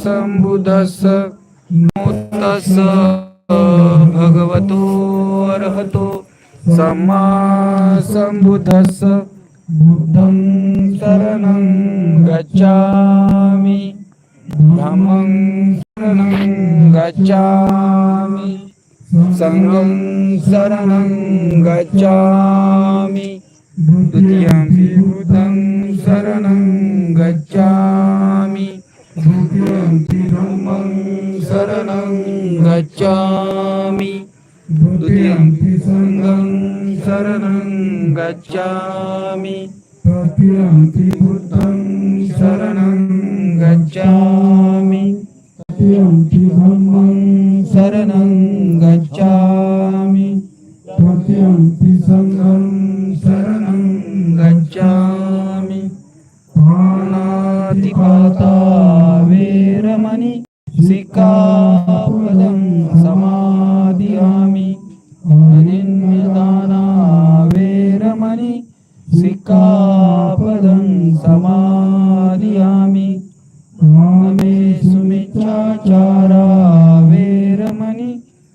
सम्बुद्धस्स नमोतस्स भगवतो अर्हतो सम्मा सम्बुद्धस्स बुद्धं शरणं गच्छामि। धम्मं शरणं गच्छामि। सङ्गं शरणं गच्छामि। द्वितीयं शरणं गच्छामि। द्वितीयंपि धम्मं शरणं गच्छामि। द्वितीयंपि सङ्गं शरणं गच्छामि। तृतीयंपि बुद्धं शरणं गच्छामि। तृतीयंपि धम्मं शरणं गच्छामि। तृतीयंपि सङ्गं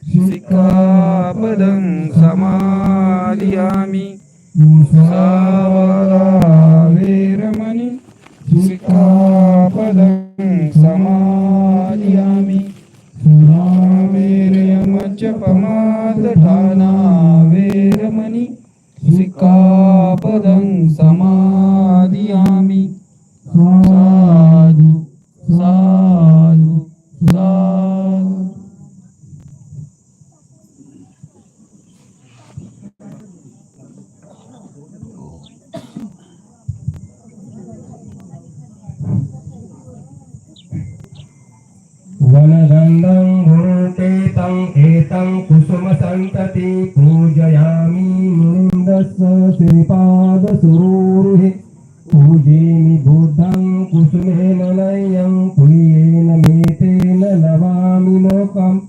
सिक्खापदं समादयामि सावधावेरमणि सिक्खापदं समादयामि सुरामेरयमच पमादधाना तं एतं कुसुमसन्तति पूजयामि मुनिन्दस्य श्रीपादसुरूरुहे। पूजेमि बुद्धं कुसुमेन नय्यं पुयेन मेतेन नवामि लोकम्।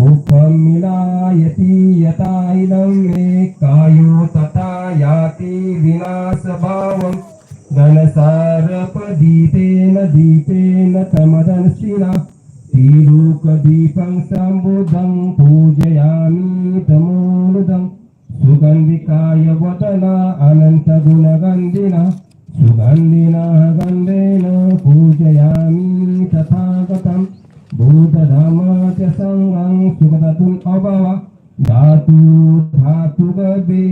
उपं मिलायति यथाइदं मे कायो तथा याति विनाशभावम्। घनसारपदीपेन दीपेन तमदंशिना श्रीरूपदीपं सम्बुद्धं पूजयामि तमोनुदं सुगन्धिकाय वदना अनन्तगुणगन्धिना सुगन्धिना गन्धेन पूजयामि तथागतं भूतधाम च सङ्गं सुगतुम् अभव धातु धातुगर्भे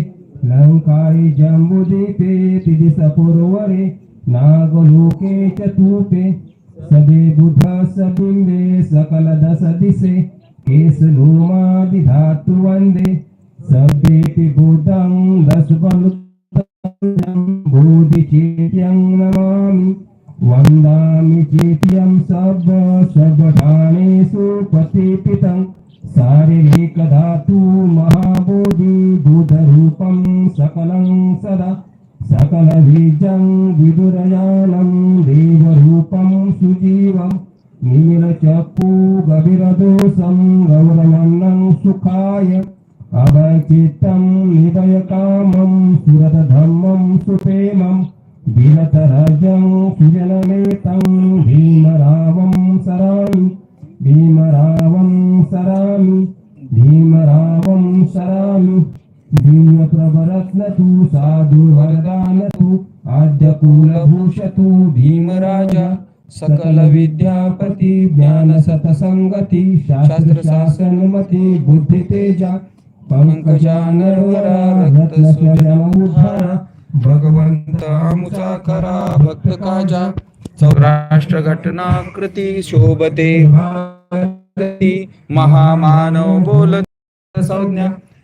लङ्काय जम्बुदीपे तिदिसपुरवरे नागलोके च तूपे सदे बुध सबिम्बे सकल दश दिशे केशलोमादिधातु वंदे सभ्येति बुधं दशबलुतं बोधिचेत्यं नमामि। वन्दामि चेत्यं सब सर्वधानेषु प्रतिपितं शारीरिकधातु महाबोधि, बुधरूपं सकलं सदा। सकलबीजं विदुरयानं देवरूपं सुजीवं नीलचक्षु गभिरदोषं गौरमन्नं सुखाय अभयचित्तं निभयकामं सुरतधर्मं सुप्रेमं विलतरजं सुजनमेतं भीमरावं सरामि भीमरावं सरामि भीमरावं सरामि भीमप्रभरत्नतु साधुवरदानतु आद्यकुलभूषतु भीमराजा, सकलविद्यापति, ज्ञानसतसङ्गति शास्त्रशासनमति बुद्धितेजा पङ्कजानरवरा रत्नस्वजनमुद्धार भगवंत आमुचा करा भक्त काजा सौराष्ट्र घटनाकृती शोभते महामानव बोलत संज्ञा।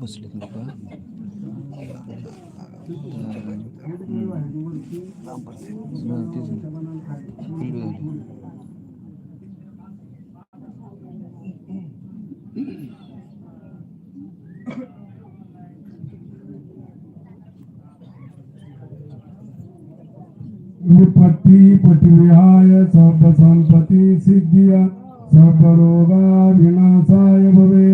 भवतो धन्यको विपत्ति पतिविहाय सर्व संपत्ति सिद्धिया सर्व रोगा विनाशाय भवे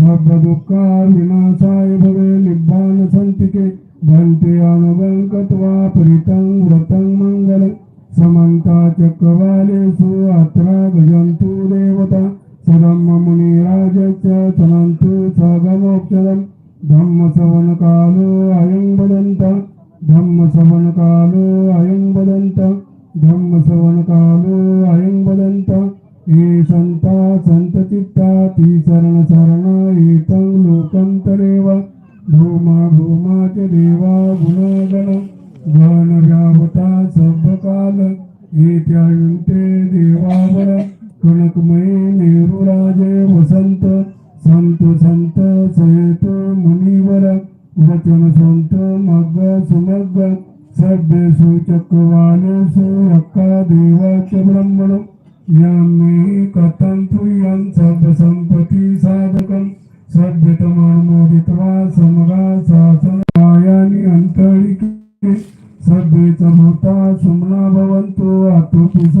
సర్వదుఃఖా వినాశాయ భవే నిబ్బాన సంతికే దంత్యానుబంకత్వా పరితం వ్రతం మంగళం. సమంతా చక్రవాలేషు అత్ర భజంతు దేవత. సదమ్మ మునిరాజస్య చలంతు సగమోక్షదం ధమ్మ సవనకాలో అయం వదంత ధమ్మ సవనకాలో అయం వదంత ధమ్మ సవనకాలో